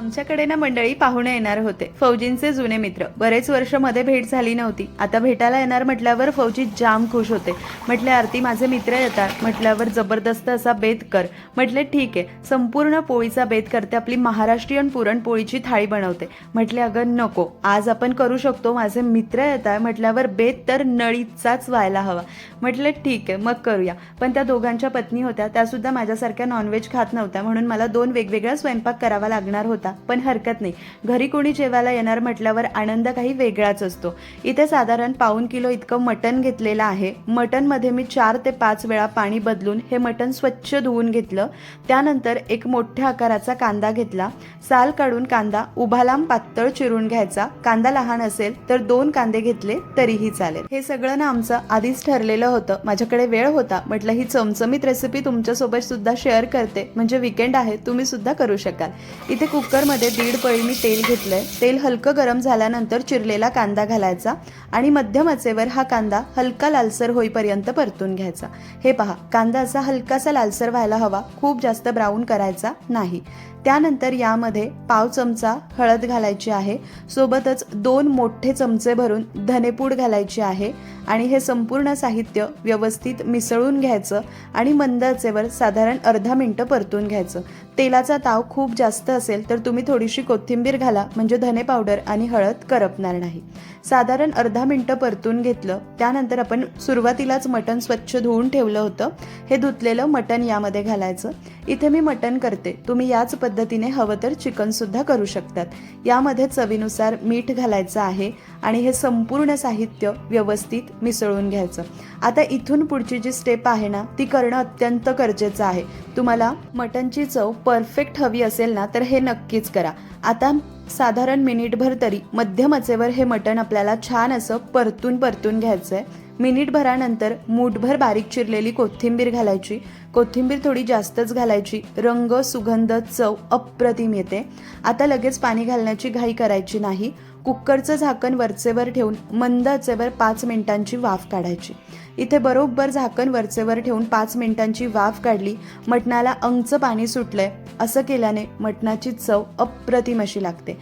आमच्याकडे ना मंडळी पाहुणे येणार होते. फौजींचे जुने मित्र. बरेच वर्षमध्ये भेट झाली नव्हती. आता भेटायला येणार म्हटल्यावर फौजी जाम खुश होते. म्हटले आरती माझे मित्र येतात. म्हटल्यावर जबरदस्त असा बेत कर. म्हटले ठीक आहे. संपूर्ण पोळीचा बेत करते आपली महाराष्ट्रीयन पुरणपोळीची थाळी बनवते. म्हटले अगं नको. आज आपण करू शकतो. माझे मित्र येत आहे म्हटल्यावर बेत तर नळीचाच व्हायला हवा. म्हटलं ठीक आहे. मग करूया. पण त्या दोघांच्या पत्नी होत्या. त्या सुद्धा माझ्यासारख्या नॉनव्हेज खात नव्हत्या. म्हणून मला दोन वेगवेगळा स्वयंपाक करावा लागणार होता. पण हरकत नाही. घरी कोणी जेवायला येणार म्हटल्यावर आनंद काही वेगळाच असतो. इथे साधारण पाऊन किलो इतकं मटण घेतलेलं आहे. मटणमध्ये मी चार ते पाच वेळा पाणी बदलून हे मटण स्वच्छ धुवून घेतलं. त्यानंतर एक मोठ्या आकाराचा कांदा घेतला. साल काढून कांदा उभा लांब पातळ चिरून घ्यायचा. कांदा लहान असेल तर दोन कांदे घेतले तरीही चालेल. हे सगळं ना आमचं आधीच ठरलेलं होतं. माझ्याकडे वेळ होता. म्हटलं ही चमचमीत रेसिपी तुमच्यासोबत सुद्धा शेअर करते. म्हणजे विकेंड आहे तुम्ही सुद्धा करू शकाल. इथे कुकरमध्ये दीड पळी मी तेल घेतलं आहे तेल हलकं गरम झाल्यानंतर चिरलेला कांदा घालायचा आणि मध्यम आचेवर हा कांदा हलका लालसर होईपर्यंत परतून घ्यायचा. हे पहा कांदा असा हलकासा लालसर व्हायला हवा खूप जास्त ब्राऊन करायचा नाही. त्यानंतर यामध्ये पाव चमचा हळद घालायची आहे. सोबतच दोन मोठे चमचे भरून धनेपूड घालायची आहे आणि हे संपूर्ण साहित्य व्यवस्थित मिसळून घ्यायचं आणि मंद आचेवर साधारण अर्धा मिनटं परतून घ्यायचं. तेलाचा ताव खूप जास्त असेल तर तुम्ही थोडीशी कोथिंबीर घाला म्हणजे धने पावडर आणि हळद करपणार नाही. साधारण अर्धा मिनटं परतून घेतलं. त्यानंतर आपण सुरुवातीलाच मटण स्वच्छ धुवून ठेवलं होतं. हे धुतलेलं मटण यामध्ये घालायचं. इथे मी मटण करते. तुम्ही याच पद्धतीने हवं तर चिकनसुद्धा करू शकतात. यामध्ये चवीनुसार मीठ घालायचं आहे आणि हे संपूर्ण साहित्य व्यवस्थित मिसळून घ्यायचं. आता इथून पुढची जी स्टेप आहे ना ती करणं अत्यंत गरजेचं आहे. तुम्हाला मटनची चव परफेक्ट हवी असेल ना तर हे नक्कीच करा. आता साधारण मिनिटभर तरी मध्यम आचेवर हे मटण आपल्याला छान असं परतून परतून घ्यायचं आहे मिनिटभरानंतर मूठभर बारीक चिरलेली कोथिंबीर घालायची. कोथिंबीर थोडी जास्तच घालायची. रंग सुगंध चव अप्रतिम येते. आता लगेच पाणी घालण्याची घाई करायची नाही. कुकरचं झाकण वरचेवर ठेवून मंद आचेवर पाच मिनिटांची वाफ काढायची. इथे बरोबर झाकण वरचेवर ठेवून पाच मिनिटांची वाफ काढली मटणाला अंगचं पाणी सुटलंय असं केल्याने मटणाची चव अप्रतिम अशी लागते.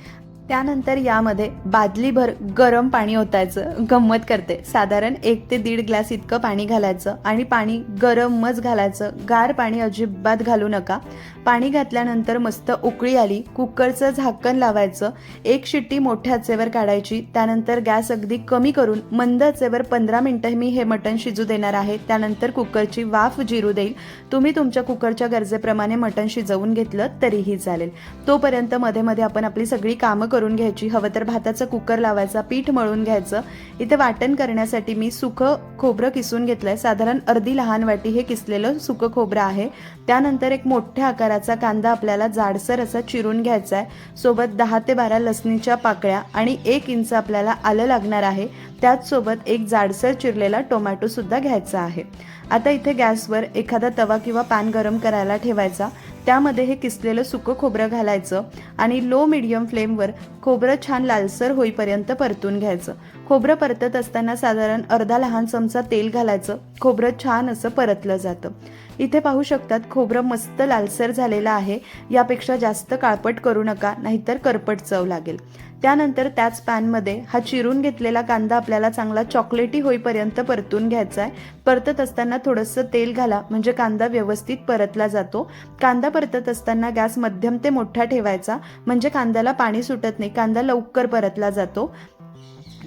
त्यानंतर यामध्ये बादलीभर गरम पाणी ओतायचं गंमत करते. साधारण एक ते दीड ग्लास इतकं पाणी घालायचं आणि पाणी गरमच घालायचं. गार पाणी अजिबात घालू नका. पाणी घातल्यानंतर मस्त उकळी आली कुकरचं झाकण लावायचं एक शिट्टी मोठ्या आचेवर काढायची त्यानंतर गॅस अगदी कमी करून मंद आचेवर पंधरा मिनटं मी हे मटण शिजू देणार आहे. त्यानंतर कुकरची वाफ जिरू देईल. तुम्ही तुमच्या कुकरच्या गरजेप्रमाणे मटण शिजवून घेतलं तरीही चालेल. तोपर्यंत मध्ये मध्ये आपण आपली सगळी कामं करून घ्यायची. हवं तर भाताचं कुकर लावायचा पीठ मळून घ्यायचं. इथे वाटण करण्यासाठी मी सुकं खोबरं किसून घेतलंय. साधारण अर्धी लहान वाटी हे किसलेलं सुकं खोबरं आहे. त्यानंतर एक मोठ्या आकाराचा कांदा आपल्याला जाडसर असा चिरून घ्यायचा आहे सोबत दहा ते बारा लसणीच्या पाकळ्या आणि एक इंच आपल्याला आलं लागणार आहे. त्याचसोबत एक जाडसर चिरलेला टोमॅटो सुद्धा घ्यायचा आहे. आता इथे गॅसवर एखादा तवा किंवा पॅन गरम करायला ठेवायचा. त्यामध्ये हे किसलेलं सुकं खोबरं घालायचं आणि लो मिडियम फ्लेमवर खोबरं छान लालसर होईपर्यंत परतून घ्यायचं. खोबरं परतत असताना साधारण अर्धा लहान चमचा तेल घालायचं. खोबरं छान असं परतलं जातं. इथे पाहू शकतात खोबरं मस्त लालसर झालेलं आहे. यापेक्षा जास्त काळपट करू नका नाहीतर करपट चव लागेल. त्यानंतर त्याच पॅनमध्ये हा चिरून घेतलेला कांदा आपल्याला चांगला चॉकलेटी होईपर्यंत परतून घ्यायचा आहे परतत असताना थोडंसं तेल घाला म्हणजे कांदा व्यवस्थित परतला जातो. कांदा परतत असताना गॅस मध्यम ते मोठा ठेवायचा म्हणजे कांद्याला पाणी सुटत नाही. कांदा लवकर परतला जातो.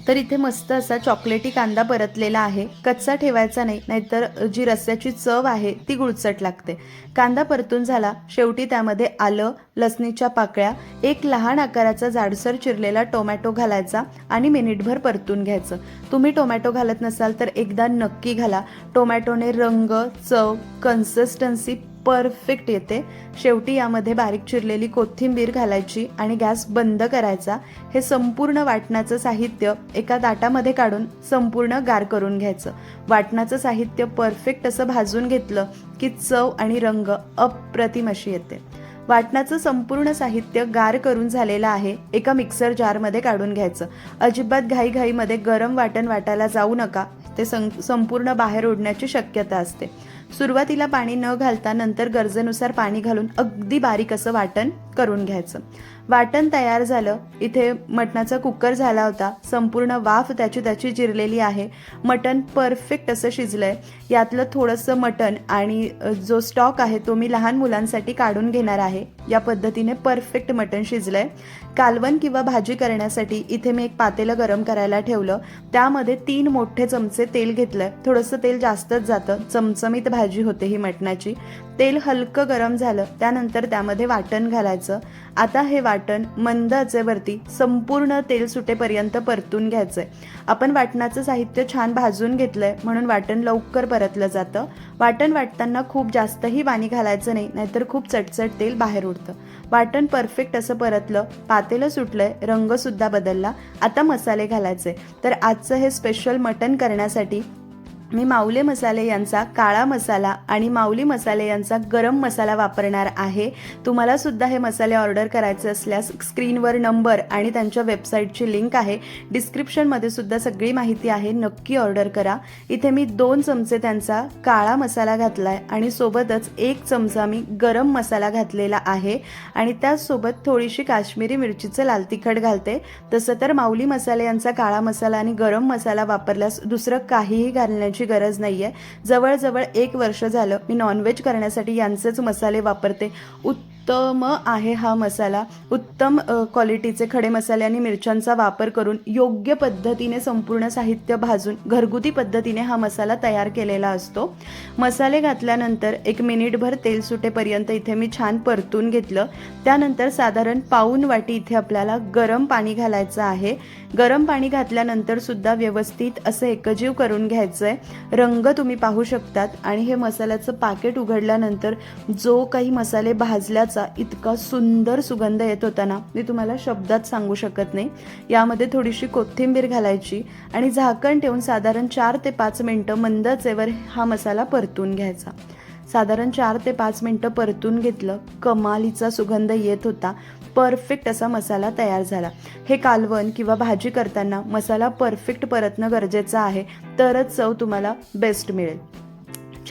तर इथे मस्त असा चॉकलेटी कांदा परतलेला आहे. कच्चा ठेवायचा नाही नाहीतर जी रस्स्याची चव आहे ती गुळचट लागते. कांदा परतून झाला शेवटी त्यामध्ये आलं लसणीच्या पाकळ्या एक लहान आकाराचा जाडसर चिरलेला टोमॅटो घालायचा आणि मिनिटभर परतून घ्यायचं. तुम्ही टोमॅटो घालत नसाल तर एकदा नक्की घाला. टोमॅटोने रंग चव कन्सिस्टन्सी परफेक्ट येते. शेवटी यामध्ये बारीक चिरलेली कोथिंबीर घालायची आणि गॅस बंद करायचा. हे संपूर्ण वाटणाचं साहित्य एका ताटामध्ये काढून संपूर्ण गार करून घ्यायचं. वाटणाचं साहित्य परफेक्ट असं भाजून घेतलं की चव आणि रंग अप्रतिम अशी येते. वाटणाचं संपूर्ण साहित्य गार करून झालेलं आहे. एका मिक्सर जारमध्ये काढून घ्यायचं. अजिबात घाईघाईमध्ये गरम वाटण वाटायला जाऊ नका. ते सं संपूर्ण बाहेर ओढण्याची शक्यता असते. सुरुवातीला पाणी न घालता नंतर गरजेनुसार पाणी घालून अगदी बारीक असं वाटण. करून घ्यायचं. वाटण तयार झालं. इथे मटणाचा कुकर झाला होता. संपूर्ण वाफ त्याची त्याची जिरलेली आहे. मटण परफेक्ट असं शिजलंय. यातलं थोडंसं मटण आणि जो स्टॉक आहे तो मी लहान मुलांसाठी काढून घेणार आहे. या पद्धतीने परफेक्ट मटण शिजलंय. कालवण किंवा भाजी करण्यासाठी इथे मी एक पातेलं गरम करायला ठेवलं. त्यामध्ये तीन मोठे चमचे तेल घेतलंय. थोडंसं तेल जास्तच जातं. चमचमीत भाजी होते ही मटणाची. तेल हलकं गरम झालं त्यानंतर त्यामध्ये वाटण घालायचं. आता हे वाटण मंद आचेवरती संपूर्ण तेल सुटेपर्यंत परतून घ्यायचंय. आपण वाटणाचं साहित्य छान भाजून घेतलंय म्हणून वाटण लवकर परतलं जातं. वाटण वाटताना खूप जास्तही पाणी घालायचं नाही नाहीतर खूप चटचट तेल बाहेर उडतं. वाटण परफेक्ट असं परतलं पातेलं सुटलंय रंगसुद्धा बदलला. आता मसाले घालायचे. तर आजचं हे स्पेशल मटण करण्यासाठी मी माऊले मसाले यांचा काळा मसाला आणि माऊली मसाले यांचा गरम मसाला वापरणार आहे. तुम्हाला सुद्धा हे मसाले ऑर्डर करायचे असल्यास स्क्रीनवर नंबर आणि त्यांच्या वेबसाईटची लिंक आहे. डिस्क्रिप्शनमध्ये सुद्धा सगळी माहिती आहे. नक्की ऑर्डर करा. इथे मी दोन चमचे त्यांचा काळा मसाला घातलाय आणि सोबतच एक चमचा मी गरम मसाला घातलेला आहे. आणि त्याचसोबत थोडीशी काश्मीरी मिरचीचं लाल तिखट घालते. तसं तर माऊली मसाले यांचा काळा मसाला आणि गरम मसाला वापरल्यास दुसरं काहीही घालण्याची गरज नाही आहे जवळजवळ एक वर्ष झालं मी नॉनव्हेज करण्यासाठी यांचेच मसाले वापरते. उत्तम आहे हा मसाला. उत्तम क्वालिटीचे खडे मसाले आणि मिरच्यांचा वापर करून योग्य पद्धतीने संपूर्ण साहित्य भाजून घरगुती पद्धतीने हा मसाला तयार केलेला असतो. मसाले घातल्यानंतर एक मिनिटभर तेल सुटेपर्यंत इथे मी छान परतून घेतलं. त्यानंतर साधारण पाऊन वाटी इथे आपल्याला गरम पाणी घालायचं आहे. गरम पाणी घातल्यानंतर सुद्धा व्यवस्थित असं एकजीव करून घ्यायचं आहे रंग तुम्ही पाहू शकतात. आणि हे मसाल्याचं पाकिट उघडल्यानंतर जो काही मसाले भाजल्याचा इतका सुंदर सुगंध येत होता ना मी तुम्हाला शब्दात सांगू शकत नाही. यामध्ये थोडीशी कोथिंबीर घालायची आणि झाकण ठेवून साधारण चार ते पाच मिनटं मंद आचेवर हा मसाला परतून घ्यायचा. साधारण चार ते पाच मिनटं परतून घेतलं कमालीचा सुगंध येत होता. परफेक्ट असा मसाला तयार झाला. हे कालवण किंवा भाजी करताना मसाला परफेक्ट परतणं गरजेचं आहे तरच चव तुम्हाला बेस्ट मिळेल.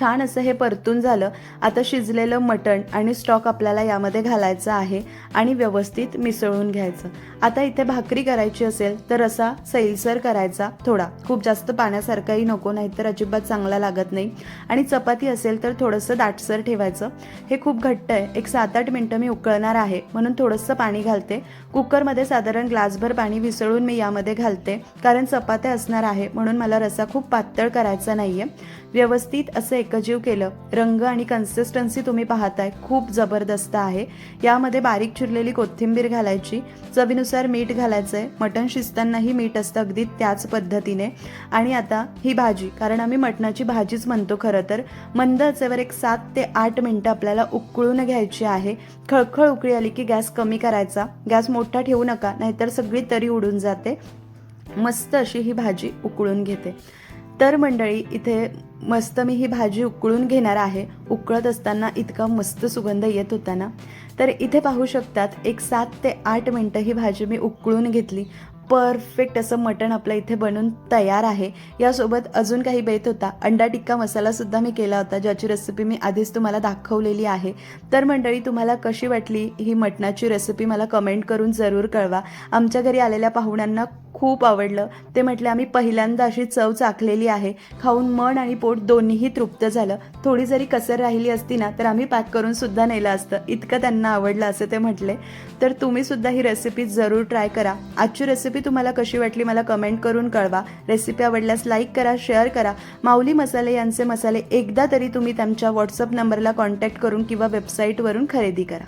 छान असं हे परतून झालं. आता शिजलेलं मटण आणि स्टॉक आपल्याला यामध्ये घालायचं आहे आणि व्यवस्थित मिसळून घ्यायचं. आता इथे भाकरी करायची असेल तर असा सैलसर करायचा थोडा. खूप जास्त पाण्यासारखाही नको नाहीतर अजिबात चांगला लागत नाही. आणि चपाती असेल तर थोडंसं दाटसर ठेवायचं. हे खूप घट्ट आहे. एक सात आठ मिनटं मी उकळणार आहे. म्हणून थोडंसं पाणी घालते. कुकरमध्ये साधारण ग्लासभर पाणी विसळून मी यामध्ये घालते. कारण चपात्या असणार आहे. म्हणून मला रसा खूप पातळ करायचा नाही आहे व्यवस्थित असं एकजीव केलं. रंग आणि कन्सिस्टन्सी तुम्ही पाहताय खूप जबरदस्त आहे. यामध्ये बारीक चिरलेली कोथिंबीर घालायची चवीनुसार मीठ घालायचं आहे मटण शिजतानाही मीठ असतं अगदी त्याच पद्धतीने. आणि आता ही भाजी कारण आम्ही मटणाची भाजीच म्हणतो खरं तर मंद आचेवर एक सात ते आठ मिनटं आपल्याला उकळून घ्यायची आहे. खळखळ उकळी आली की गॅस कमी करायचा. गॅस मोठा ठेवू नका नाहीतर सगळी तरी उडून जाते. मस्त अशी ही भाजी उकळून घेते. तर मंडळी इथे मस्त मी ही भाजी उकळून घेणार आहे. उकळत असताना इतका मस्त सुगंध येत होता ना. तर इथे पाहू शकतात एक सात ते आठ मिनटं ही भाजी मी उकळून घेतली. परफेक्ट असं मटण आपलं इथे बनून तयार आहे. यासोबत अजून काही बेत होता. अंडा टिक्का मसालासुद्धा मी केला होता ज्याची रेसिपी मी आधीच तुम्हाला दाखवलेली आहे. तर मंडळी तुम्हाला कशी वाटली ही मटणाची रेसिपी मला कमेंट करून जरूर कळवा. आमच्या घरी आलेल्या पाहुण्यांना खूप आवडलं. ते म्हटले आम्ही पहिल्यांदा अशी चव चाखलेली आहे. खाऊन मन आणि पोट दोन्हीही तृप्त झालं. थोडी जरी कसर राहिली असती ना तर आम्ही पॅक करून सुद्धा नेलं असतं. इतकं त्यांना आवडलं असं ते म्हटले. तर तुम्ही सुद्धा ही रेसिपी जरूर ट्राय करा. आजची रेसिपी तुम्हाला कशी वाटली मला कमेंट करून कळवा. रेसिपी आवडल्यास लाईक करा शेअर करा. माऊली मसाले यांचे मसाले एकदा तरी तुम्ही त्यांच्या व्हॉट्सअप नंबरला कॉन्टॅक्ट करून किंवा वेबसाईटवरून खरेदी करा.